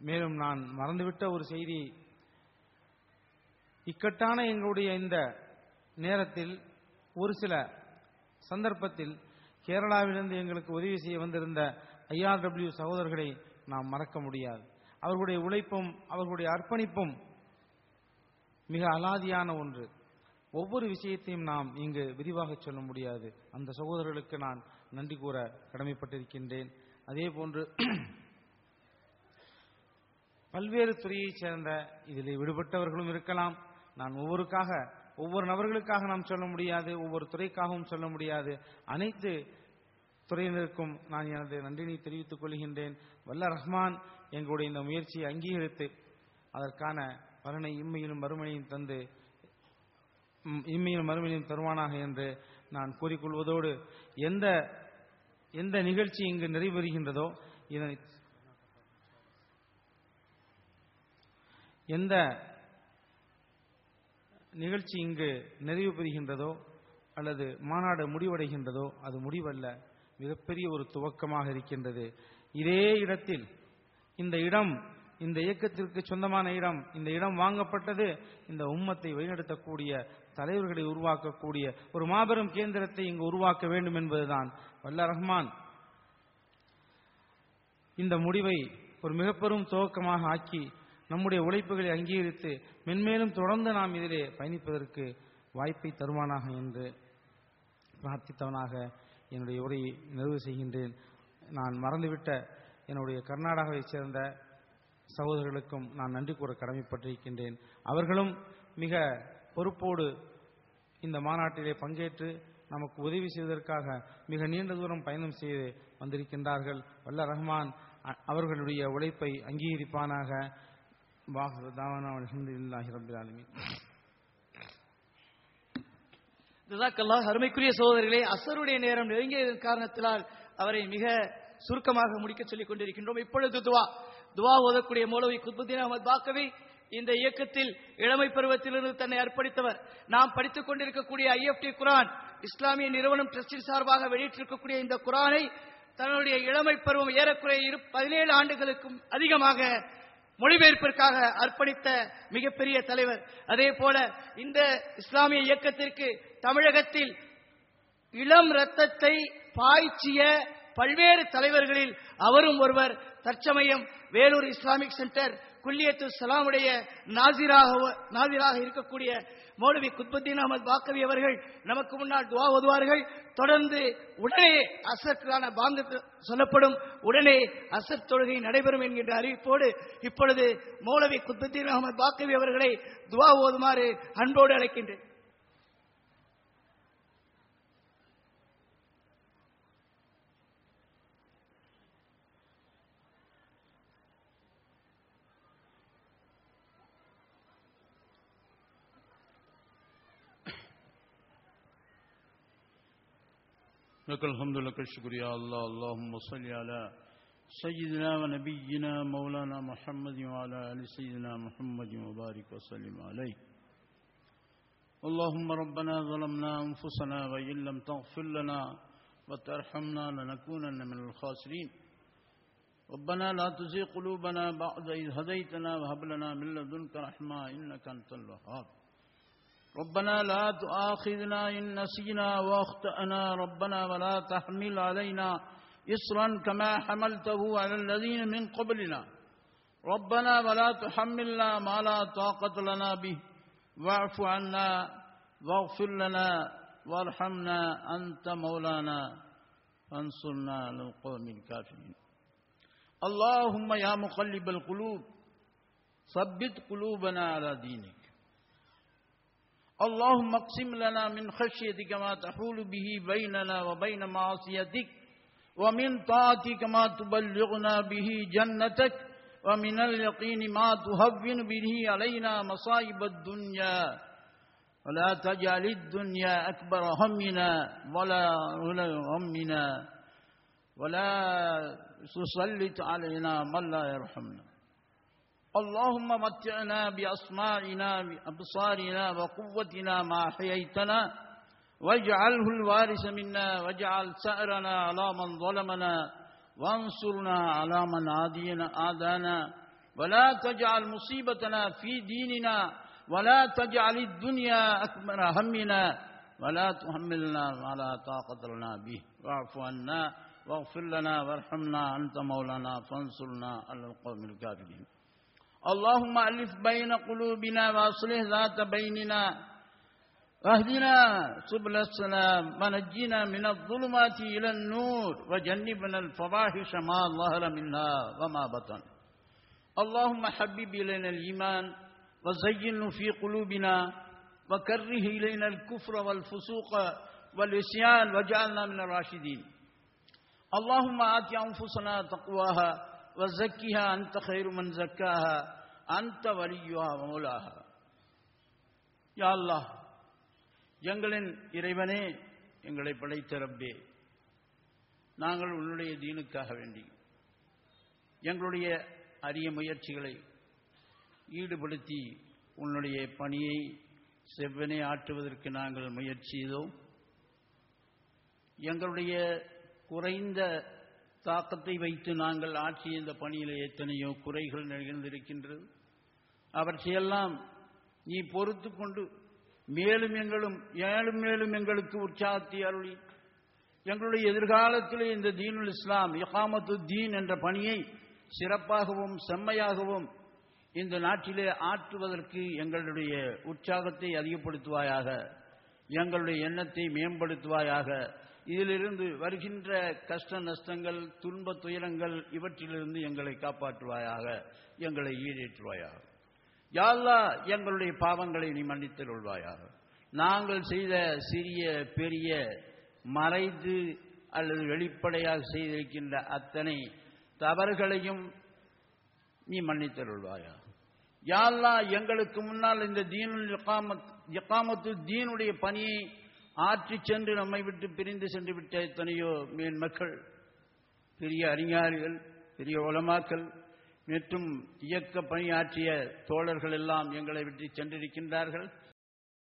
மேலும் நான் மறந்துவிட்ட ஒரு செய்தி. இக்கட்டான எங்களுடைய இந்த நேரத்தில் ஒரு சில சந்தர்ப்பத்தில் கேரளாவிலிருந்து எங்களுக்கு உதவி செய்ய வந்திருந்த ஐஆர்டபிள்யூ சகோதரர்களை நாம் மறக்க முடியாது. அவர்களுடைய உழைப்பும் அவர்களுடைய அர்ப்பணிப்பும் மிக அலாதியான ஒன்று. ஒவ்வொரு விஷயத்தையும் நாம் இங்கு விரிவாக சொல்ல முடியாது. அந்த சகோதரர்களுக்கு நான் நன்றி கூற கடமைப்பட்டிருக்கின்றேன். அதே போன்று பல்வேறு துறையைச் சேர்ந்த இதில் விடுபட்டவர்களும் இருக்கலாம். நான் ஒவ்வொருக்காக ஒவ்வொரு நபர்களுக்காக நாம் சொல்ல முடியாது ஒவ்வொரு துறைக்காகவும் சொல்ல முடியாது. அனைத்து துறையினருக்கும் நான் எனது நன்றினை தெரிவித்துக் கொள்கின்றேன். வல்ல ரஹ்மான் எங்களுடைய இந்த முயற்சியை அங்கீகரித்து அதற்கான பலனை இம்மையிலும் மறுமையும் தந்து இம்மையிலும் மறுமையிலும் தருவானாக என்று நான் கூறிக்கொள்வதோடு எந்த எந்த நிகழ்ச்சி இங்கு நிறைவேறுகின்றதோ இதனை எந்த நிகழ்ச்சி இங்கு நிறைவு பெறுகின்றதோ அல்லது மாநாடு முடிவடைகின்றதோ அது முடிவல்ல. மிகப்பெரிய ஒரு துவக்கமாக இருக்கின்றது. இதே இடத்தில் இந்த இடம் இந்த இயக்கத்திற்கு சொந்தமான இடம் இந்த இடம் வாங்கப்பட்டது இந்த உம்மத்தை வழிநடத்தக்கூடிய தலைவர்களை உருவாக்கக்கூடிய ஒரு மாபெரும் கேந்திரத்தை இங்கு உருவாக்க வேண்டும் என்பதுதான். வல்ல ரஹ்மான் இந்த முடிவை ஒரு மிகப்பெரும் துவக்கமாக ஆக்கி நம்முடைய உழைப்புகளை அங்கீகரித்து மென்மேலும் தொடர்ந்து நாம் இதிலே பயணிப்பதற்கு வாய்ப்பை தருவானாக என்று பிரார்த்தித்தவனாக என்னுடைய உரையை நிறைவு செய்கின்றேன். நான் மறந்துவிட்ட என்னுடைய கர்நாடகாவைச் சேர்ந்த சகோதரர்களுக்கும் நான் நன்றி கூற கடமைப்பட்டிருக்கின்றேன். அவர்களும் மிக பொறுப்போடு இந்த மாநாட்டிலே பங்கேற்று நமக்கு உதவி செய்வதற்காக மிக நீண்ட தூரம் பயணம் செய்து வந்திருக்கின்றார்கள். வல்ல ரஹ்மான் அவர்களுடைய உழைப்பை அங்கீகரிப்பானாக. வாஹு தாவானா அல்ஹம்துலில்லாஹி ரப்பில் ஆலமீன். அருமைக்குரிய சகோதரர்களே அசருடைய நேரம் நெருங்கியதன் காரணத்தினால் அவரை மிக சுருக்கமாக முடிக்க சொல்லிக் கொண்டிருக்கின்றோம். இப்பொழுது துவா. துவா ஓதக்கூடிய மௌலவி குத்புத்தீன் அகமது பாக்கவி இந்த இயக்கத்தில் இளமை பருவத்திலிருந்து தன்னை அர்ப்பணித்தவர். நாம் படித்துக் கொண்டிருக்கக்கூடிய ஐஎஃப்டி குரான் இஸ்லாமிய நிறுவனம் டிரஸ்டின் சார்பாக வெளியிட்டிருக்கக்கூடிய இந்த குரானை தன்னுடைய இளமை பருவம் ஏறக்குறைய இரு பதினேழு ஆண்டுகளுக்கும் அதிகமாக மொழிபெயர்ப்பிற்காக அர்ப்பணித்த மிகப்பெரிய தலைவர். அதே போல இந்த இஸ்லாமிய இயக்கத்திற்கு தமிழகத்தில் இளம் ரத்தத்தை பாய்ச்சிய பல்வேறு தலைவர்களில் அவரும் ஒருவர். தற்சமயம் வேலூர் இஸ்லாமிக் சென்டர் குல்லியத்து சலாமுடைய நாசிராக நாசிராக இருக்கக்கூடிய மௌலவி குத்புத்தீன் அகமது பாக்கவி அவர்கள் நமக்கு முன்னால் துவா ஓதுவார்கள். தொடர்ந்து உடனே அசற்கான பாங்கு சொல்லப்படும். உடனே அசர் தொழுகை நடைபெறும் என்கின்ற அறிவிப்போடு இப்பொழுது மௌலவி குத்புத்தீன் அகமது பாக்கவி அவர்களை துவா ஓதுமாறு அன்போடு அழைக்கின்றேன். لك الحمد لك الشكر يا الله. اللهم صل على سيدنا ونبينا مولانا محمد وعلى آل سيدنا محمد وبارك وسلم عليه. اللهم ربنا ظلمنا أنفسنا وإن لم تغفر لنا وترحمنا لنكونن من الخاسرين. ربنا لا تزغ قلوبنا بعد إذ هديتنا وهب لنا من لدنك رحمة إنك أنت الوهاب. ربنا لا تؤاخذنا إن نسينا واخطأنا ربنا ولا تحمل علينا إصرا كما حملته على الذين من قبلنا. ربنا ولا تحملنا ما لا طاقة لنا به. واعف عنا واغفر لنا وارحمنا أنت مولانا. فانصرنا على القوم الكافرين. اللهم يا مقلب القلوب ثبت قلوبنا على دينك. اللهم اقسم لنا من خشيتك ما تحول به بيننا وبين معصيتك ومن طاعتك ما تبلغنا به جنتك ومن اليقين ما تهون به علينا مصائب الدنيا. ولا تجعل الدنيا أكبر همنا ولا همنا. ولا تسلط علينا من لا يرحمنا. اللهم متعنا بأسماعنا بأبصارنا وقوتنا ما أحييتنا. واجعله الوارث منا واجعل سأرنا على من ظلمنا وانصرنا على من عادينا آدانا ولا تجعل مصيبتنا في ديننا ولا تجعل الدنيا أكبر همنا ولا تحملنا ما لا طاقة لنا به. واعف عنا واغفر لنا وارحمنا أنت مولانا فانصرنا على القوم الكافرين. اللهم ألف بين قلوبنا وأصلح ذات بيننا. واهدنا سبل السلام ونجنا من الظلمات إلى النور وجنبنا الفواحش ما ظهر منها وما بطن. اللهم حبب إلينا الإيمان وزينه في قلوبنا وكره إلينا الكفر والفسوق والعصيان واجعلنا من الراشدين. اللهم آت أنفسنا تقواها வசக்கியா அந்த ஹைருமன் ஜக்காஹா அந்த வலியுஹா மௌலாஹா. யாழ்லா எங்களின் இறைவனே எங்களை படைத்தரப்பே நாங்கள் உன்னுடைய தீனுக்காக வேண்டி எங்களுடைய அரிய முயற்சிகளை ஈடுபடுத்தி உன்னுடைய பணியை செவ்வனே ஆற்றுவதற்கு நாங்கள் முயற்சி செய்தோம். எங்களுடைய குறைந்த தாக்கத்தை வைத்து நாங்கள் ஆற்றிய இந்த பணியில் எத்தனையோ குறைகள் நிகழ்ந்திருக்கின்றது. அவற்றையெல்லாம் நீ பொறுத்து கொண்டு மேலும் எங்களும் மேலும் மேலும் எங்களுக்கு உற்சாகத்தை அருளி. எங்களுடைய எதிர்காலத்திலே இந்த தீனுல் இஸ்லாம் இஹாமத்து தீன் என்ற பணியை சிறப்பாகவும் செம்மையாகவும் இந்த நாட்டிலே ஆற்றுவதற்கு எங்களுடைய உற்சாகத்தை அதிகப்படுத்துவாயாக எங்களுடைய எண்ணத்தை மேம்படுத்துவாயாக இதிலிருந்து வருகின்ற கஷ்ட நஷ்டங்கள் துன்ப துயரங்கள் இவற்றிலிருந்து எங்களை காப்பாற்றுவாயாக எங்களை ஈடேற்றுவாயாக. யாழ்லா எங்களுடைய பாவங்களை நீ மன்னித்து கொள்வாயாக நாங்கள் செய்த சிறிய பெரிய மறைந்து அல்லது வெளிப்படையாக செய்திருக்கின்ற அத்தனை தவறுகளையும் நீ மன்னித்தருள்வாயா யாழ்லா எங்களுக்கு முன்னால் இந்த தீனு இகாமத் தீனுடைய பணியை ஆற்றி சென்று நம்மை விட்டு பிரிந்து சென்று விட்ட எத்தனையோ மேன் மக்கள் பெரிய அறிஞர்கள் பெரிய உலமாக்கள் மற்றும் இயக்க பணியாற்றிய தோழர்கள் எல்லாம் எங்களை விட்டு சென்றிருக்கின்றார்கள்.